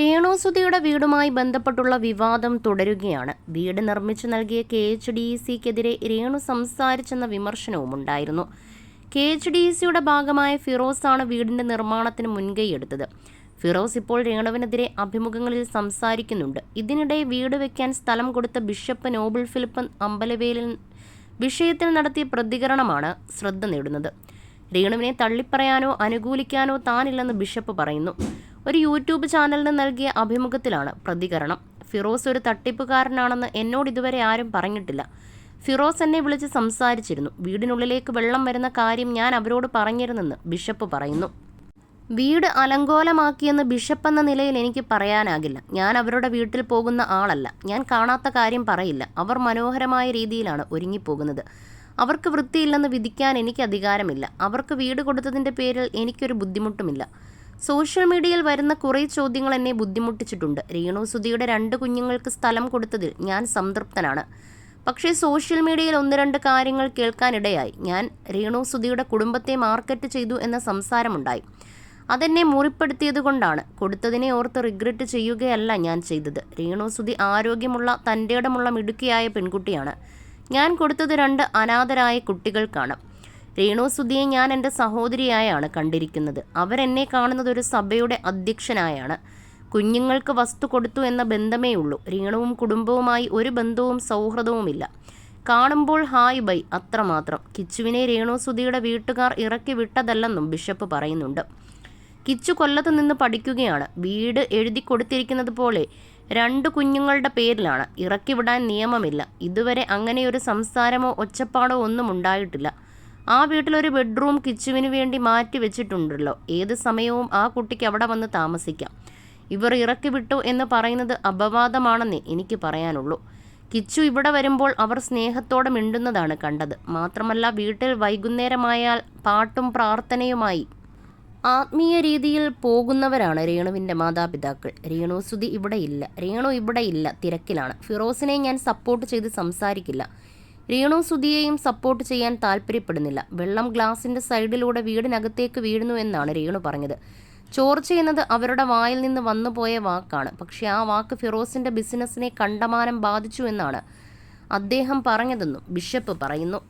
രേണുസുതിയുടെ വീടുമായി ബന്ധപ്പെട്ടുള്ള വിവാദം തുടരുകയാണ്. വീട് നിർമ്മിച്ചു നൽകിയ കെ എച്ച് ഡി സിക്കെതിരെ രേണു സംസാരിച്ചെന്ന വിമർശനവും ഉണ്ടായിരുന്നു കെ എച്ച് ഡി സിയുടെ ഭാഗമായ ഫിറോസാണ് വീടിന്റെ നിർമ്മാണത്തിന് മുൻകൈയെടുത്തത് ഫിറോസ് ഇപ്പോൾ രേണുവിനെതിരെ അഭിമുഖങ്ങളിൽ സംസാരിക്കുന്നുണ്ട്. ഇതിനിടെ വീട് വെക്കാൻ സ്ഥലം കൊടുത്ത ബിഷപ്പ് നോബിൾ ഫിലിപ്പ് അമ്പലവേലിൽ വിഷയത്തിൽ നടത്തിയ പ്രതികരണമാണ് ശ്രദ്ധ നേടുന്നത്. രേണുവിനെ തള്ളിപ്പറയാനോ അനുകൂലിക്കാനോ താനില്ലെന്ന് ബിഷപ്പ് പറയുന്നു. ഒരു യൂട്യൂബ് ചാനലിന് നൽകിയ അഭിമുഖത്തിലാണ് പ്രതികരണം. ഫിറോസ് ഒരു തട്ടിപ്പുകാരനാണെന്ന് എന്നോട് ഇതുവരെ ആരും പറഞ്ഞിട്ടില്ല. ഫിറോസ് എന്നെ വിളിച്ച് സംസാരിച്ചിരുന്നു. വീടിനുള്ളിലേക്ക് വെള്ളം വരുന്ന കാര്യം ഞാൻ അവരോട് പറഞ്ഞിരുന്നെന്ന് ബിഷപ്പ് പറയുന്നു. വീട് അലങ്കോലമാക്കിയെന്ന് ബിഷപ്പ് എന്ന നിലയിൽ എനിക്ക് പറയാനാകില്ല. ഞാൻ അവരുടെ വീട്ടിൽ പോകുന്ന ആളല്ല. ഞാൻ കാണാത്ത കാര്യം പറയില്ല. അവർ മനോഹരമായ രീതിയിലാണ് ഒരുങ്ങിപ്പോകുന്നത്. അവർക്ക് വൃത്തിയില്ലെന്ന് വിധിക്കാൻ എനിക്ക് അധികാരമില്ല. അവർക്ക് വീട് കൊടുത്തതിന്റെ പേരിൽ എനിക്കൊരു ബുദ്ധിമുട്ടുമില്ല. സോഷ്യൽ മീഡിയയിൽ വരുന്ന കുറേ ചോദ്യങ്ങൾ എന്നെ ബുദ്ധിമുട്ടിച്ചിട്ടുണ്ട്. രേണു സുധിയുടെ രണ്ട് കുഞ്ഞുങ്ങൾക്ക് സ്ഥലം കൊടുത്തതിൽ ഞാൻ സംതൃപ്തനാണ്. പക്ഷേ സോഷ്യൽ മീഡിയയിൽ ഒന്ന് രണ്ട് കാര്യങ്ങൾ കേൾക്കാനിടയായി. ഞാൻ രേണു സുധിയുടെ കുടുംബത്തെ മാർക്കറ്റ് ചെയ്തു എന്ന സംസാരമുണ്ടായി. അതെന്നെ മുറിപ്പെടുത്തിയത് കൊണ്ടാണ് കൊടുത്തതിനെ ഓർത്ത് റിഗ്രറ്റ് ചെയ്യുകയല്ല ഞാൻ ചെയ്തത്. രേണു സുധി ആരോഗ്യമുള്ള തന്റെ ഇടമുള്ള മിടുക്കിയായ പെൺകുട്ടിയാണ്. ഞാൻ കൊടുത്തത് രണ്ട് അനാഥരായ കുട്ടികൾക്കാണ്. രേണു സുധിയെ ഞാൻ എന്റെ സഹോദരിയായാണ് കണ്ടിരിക്കുന്നത്. അവരെന്നെ കാണുന്നത് ഒരു സഭയുടെ അധ്യക്ഷനായാണ്. കുഞ്ഞുങ്ങൾക്ക് വസ്തു കൊടുത്തു എന്ന ബന്ധമേ ഉള്ളൂ. രീണവും കുടുംബവുമായി ഒരു ബന്ധവും സൗഹൃദവുമില്ല. കാണുമ്പോൾ ഹായ് ബൈ അത്രമാത്രം. കിച്ചുവിനെ രേണു സുധിയുടെ വീട്ടുകാർ ഇറക്കി വിട്ടതല്ലെന്നും ബിഷപ്പ് പറയുന്നുണ്ട്. കിച്ചു കൊല്ലത്ത് നിന്ന് പഠിക്കുകയാണ്. വീട് എഴുതി കൊടുത്തിരിക്കുന്നത് പോലെ രണ്ട് കുഞ്ഞുങ്ങളുടെ പേരിലാണ്. ഇറക്കി വിടാൻ നിയമമില്ല. ഇതുവരെ അങ്ങനെയൊരു സംസാരമോ ഒച്ചപ്പാടോ ഒന്നും ഉണ്ടായിട്ടില്ല. ആ വീട്ടിലൊരു ബെഡ്റൂം കിച്ചുവിന് വേണ്ടി മാറ്റി വെച്ചിട്ടുണ്ടല്ലോ. ഏത് സമയവും ആ കുട്ടിക്ക് അവിടെ വന്ന് താമസിക്കാം. ഇവർ ഇറക്കി വിട്ടു എന്ന് പറയുന്നത് അപവാദമാണെന്നേ എനിക്ക് പറയാനുള്ളൂ. കിച്ചു ഇവിടെ വരുമ്പോൾ അവർ സ്നേഹത്തോടെ മിണ്ടുന്നതാണ് കണ്ടത്. മാത്രമല്ല വീട്ടിൽ വൈകുന്നേരമായാൽ പാട്ടും പ്രാർത്ഥനയുമായി ആത്മീയ രീതിയിൽ പോകുന്നവരാണ് രേണുവിന്റെ മാതാപിതാക്കൾ. രേണു ഇവിടെ ഇല്ല രേണു ഇല്ല തിരക്കിലാണ്. ഫിറോസിനെ ഞാൻ സപ്പോർട്ട് ചെയ്ത് സംസാരിക്കില്ല. രേണു സുധിയെയും സപ്പോർട്ട് ചെയ്യാൻ താല്പര്യപ്പെടുന്നില്ല. വെള്ളം ഗ്ലാസിന്റെ സൈഡിലൂടെ വീടിനകത്തേക്ക് വീഴുന്നു എന്നാണ് രേണു പറഞ്ഞത്. ചോർച്ച എന്നത് അവരുടെ വായിൽ നിന്ന് വന്നുപോയ വാക്കാണ്. പക്ഷേ ആ വാക്ക് ഫിറോസിന്റെ ബിസിനസ്സിനെ കണ്ടമാനം ബാധിച്ചു എന്നാണ് അദ്ദേഹം പറഞ്ഞതെന്നും ബിഷപ്പ് പറയുന്നു.